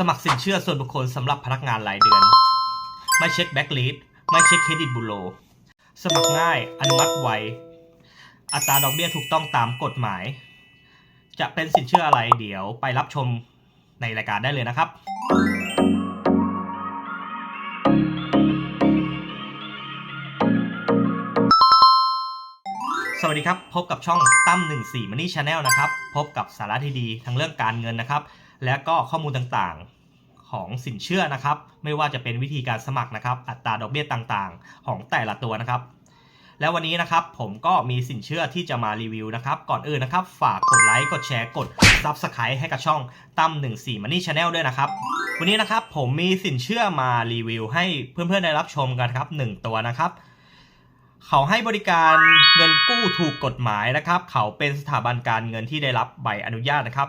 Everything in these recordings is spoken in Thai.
สมัครสินเชื่อส่วนบุคคลสำหรับพนักงานรายเดือน ไม่เช็คแบ็กลิสไม่เช็คเครดิตบูโร สมัครง่าย อนุมัติไว อัตราดอกเบี้ยถูกต้องตามกฎหมาย จะเป็นสินเชื่ออะไรเดี๋ยวไปรับชมในรายการได้เลยนะครับสวัสดีครับ พบกับช่องตั้ม14 Money Channel นะครับ พบกับสาระที่ดีทั้งเรื่องการเงินนะครับ และก็ข้อมูลต่างๆของสินเชื่อนะครับ ไม่ว่าจะเป็นวิธีการสมัครนะครับ อัตราดอกเบี้ยต่างๆ ของแต่ละตัวนะครับ แล้ววันนี้นะครับผมก็มีสินเชื่อที่จะมารีวิวนะครับ ก่อนอื่นนะครับ ฝากกดไลค์กดแชร์กด Subscribe ให้กับช่องตั้ม14 Money Channel ด้วยนะครับ วันนี้นะครับผมมีสินเชื่อมารีวิว ให้เพื่อนๆได้รับชมกันครับหนึ่งตัวนะครับเขาให้บริการเงินกู้ถูกกฎหมายนะครับ เขาเป็นสถาบันการเงินที่ได้รับใบอนุญาตนะครับ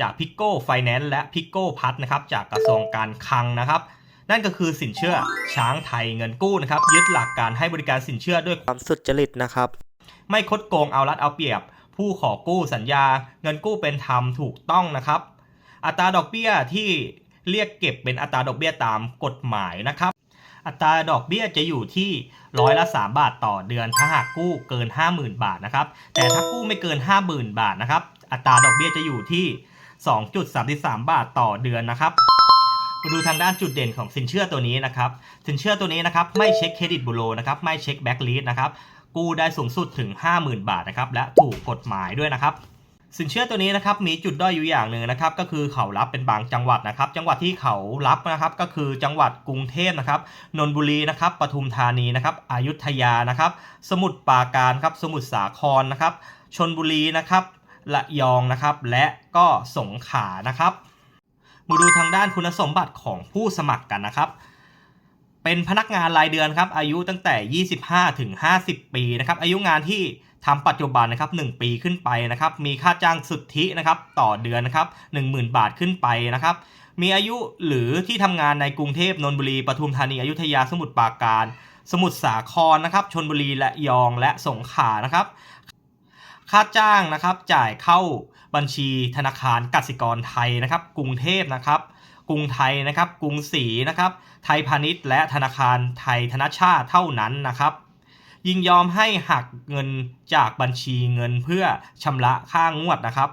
จากพิกโก้ไฟแนนซ์และพิกโก้พัทนะครับจากกระทรวงการคลังนะครับ นั่นก็คือสินเชื่อช้างไทยเงินกู้นะครับยึดหลักการให้บริการสินเชื่อด้วยความสุจริตนะครับ ไม่คดโกงเอารัดเอาเปรียบ ผู้ขอกู้สัญญา เงินกู้เป็นธรรมถูกต้องนะครับ อัตราดอกเบี้ยที่เรียกเก็บเป็นอัตราดอกเบี้ยตามกฎหมายนะครับ อัตราดอกเบี้ยจะอยู่ที่ร้อยละ 3 บาทต่อเดือนถ้าหากกู้เกิน 50,000 บาทนะครับ แต่ถ้ากู้ไม่เกิน 50,000 บาทนะครับ อัตราดอกเบี้ยจะอยู่ที่ 2.33 บาทต่อเดือนนะครับมาดูทางด้านจุดเด่นของสินเชื่อตัวนี้นะครับ สินเชื่อตัวนี้นะครับไม่เช็คเครดิตบูโรนะครับไม่เช็คแบ็กลีดนะครับกู้ได้สูงสุดถึง 50,000 บาทนะครับและถูกกฎหมายด้วยนะครับสินเชื่อตัวนี้นะครับมีจุดด้อยอยู่อย่างหนึ่งนะครับก็คือเขารับเป็นบางจังหวัดนะครับ จังหวัดที่เขารับนะครับก็คือจังหวัดกรุงเทพนะครับนนทบุรีนะครับปทุมธานีนะครับอยุธยานะครับ สมุทรปราการครับสมุทรสาครนะครับชนบุรีนะครับ ระยองนะครับ และก็สงขลานะครับ มาดูทางด้านคุณสมบัติของผู้สมัครกันนะครับ เป็นพนักงานรายเดือนครับ อายุตั้งแต่ 25 ถึง 50 ปีนะครับ อายุงานที่ทำปัจจุบันนะครับ 1 ปีขึ้นไปนะครับ มีค่าจ้างสุทธินะครับ ต่อเดือนนะครับ 10,000 บาทขึ้นไปนะครับ มีอายุหรือที่ทำงานในกรุงเทพนนทบุรีปทุมธานีอยุธยาสมุทรปราการ สมุทรสาครนะครับชนบุรีและยองและสงขลานะครับ ค่าจ้างนะครับจ่ายเข้าบัญชีธนาคารกสิกรไทยนะครับ กรุงเทพนะครับ กรุงไทยนะครับ กรุงศรีนะครับ ไทยพาณิชย์ และธนาคารไทยธนชาติเท่านั้นนะครับ ยินยอมให้หักเงินจากบัญชีเงินเพื่อชำระค่างวดนะครับ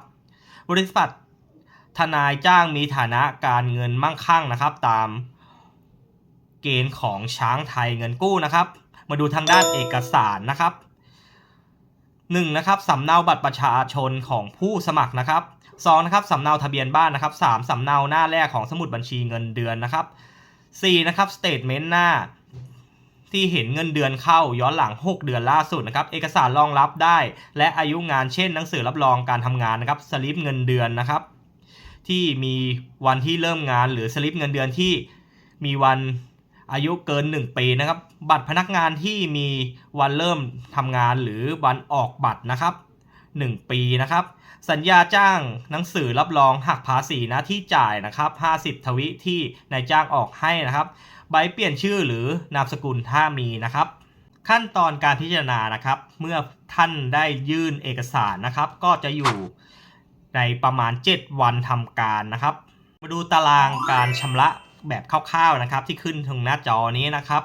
บริษัททนายจ้างมีฐานะการเงินมั่งคั่งนะครับ ตามเกณฑ์ของช้างไทยเงินกู้นะครับ มาดูทางด้านเอกสารนะครับ หนึ่งนะครับสำเนาบัตรประชาชนของผู้สมัครนะครับสองนะครับสำเนาทะเบียนบ้านนะครับสามสำเนาหน้าแรกของสมุดบัญชีเงินเดือนนะครับสี่นะครับสเตทเมนต์หน้าที่เห็นเงินเดือนเข้าย้อนหลัง 6 เดือนล่าสุดนะครับเอกสารรองรับได้ และอายุงานเช่น หนังสือรับรองการทำงานนะครับสลิปเงินเดือนนะครับ ที่มีวันที่เริ่มงานหรือสลิปเงินเดือนที่มีวัน อายุเกิน 1 ปีนะครับ บัตรพนักงานที่มีวันเริ่มทำงานหรือวันออกบัตรนะครับ 1 ปีนะครับ สัญญาจ้างหนังสือรับรองหักภาษีน้าที่จ่ายนะครับ 50 ทวิที่นายจ้างออกให้นะครับ ใบเปลี่ยนชื่อหรือนามสกุลถ้ามีนะครับ ขั้นตอนการพิจารณานะครับ เมื่อท่านได้ยื่นเอกสารนะครับ ก็จะอยู่ในประมาณ 7 วันทำการนะครับ มาดูตารางการชำระ แบบคร่าวๆนะครับ ที่ขึ้นตรงหน้าจอนี้นะครับ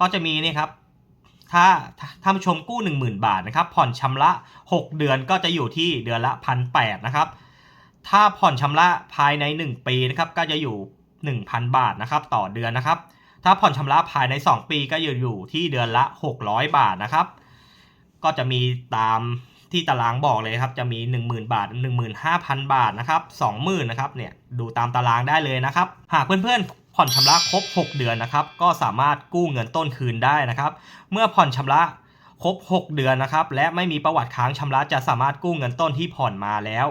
ก็จะมีนี่ครับถ้าท่านผู้ชมกู้ 10,000 บาทนะครับ ผ่อนชำระ 6 เดือนก็จะอยู่ที่เดือนละพันแนะครับ ถ้าผ่อนชำระภายใน 1 ปีนะครับก็จะอยู่ 1,000 บาทนะครับ ต่อเดือนนะครับ ถ้าผ่อนชำระภายใน 2 ปีก็อยู่อยู่ที่เดือนละ 600 บาทนะครับ ก็จะมีตาม ที่ตารางบอกเลยครับจะมี 10,000 บาท 15,000 บาทนะครับ20,000นะครับเนี่ยดูตามตารางได้เลยนะครับหากเพื่อนๆผ่อนชำระครบ 6 เดือนนะครับก็สามารถกู้เงินต้นคืนได้นะครับ เมื่อผ่อนชำระครบ 6 เดือนนะครับและไม่มีประวัติค้างชำระจะสามารถกู้เงินต้นที่ผ่อนมาแล้ว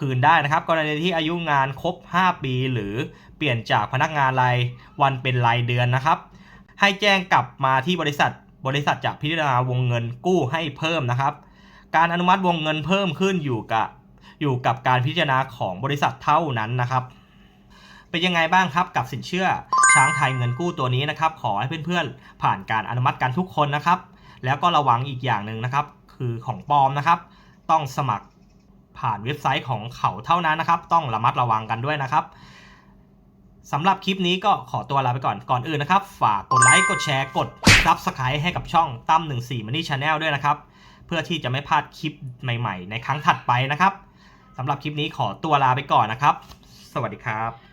คืนได้นะครับ กรณีที่อายุงานครบ 5 ปี หรือเปลี่ยนจากพนักงานรายวันเป็นรายเดือนนะครับ ให้แจ้งกลับมาที่บริษัทบริษัทจะพิจารณาวงเงินกู้ให้เพิ่มนะครับ การอนุมัติวงเงินเพิ่มขึ้นอยู่กับอยู่กับการพิจารณาของบริษัทเท่านั้นนะครับเป็นยังไงบ้างครับกับสินเชื่อช้างไทยเงินกู้ตัวนี้นะครับ ขอให้เพื่อนๆผ่านการอนุมัติกันทุกคนนะครับ แล้วก็ระวังอีกอย่างหนึ่งนะครับ คือของปลอมนะครับ ต้องสมัครผ่านเว็บไซต์ของเขาเท่านั้นนะครับ ต้องระมัดระวังกันด้วยนะครับสำหรับคลิปนี้ก็ขอตัวลาไปก่อนก่อนอื่นนะครับ ฝากกดไลค์กดแชร์กด Subscribe ให้กับช่องตั้ม14 Money Channel ด้วยนะครับ พื่อที่จะไม่พลาดคลิปใหม่ ๆ ในครั้งถัดไปนะครับสำหรับคลิปนี้ขอตัวลาไปก่อนนะครับ สวัสดีครับ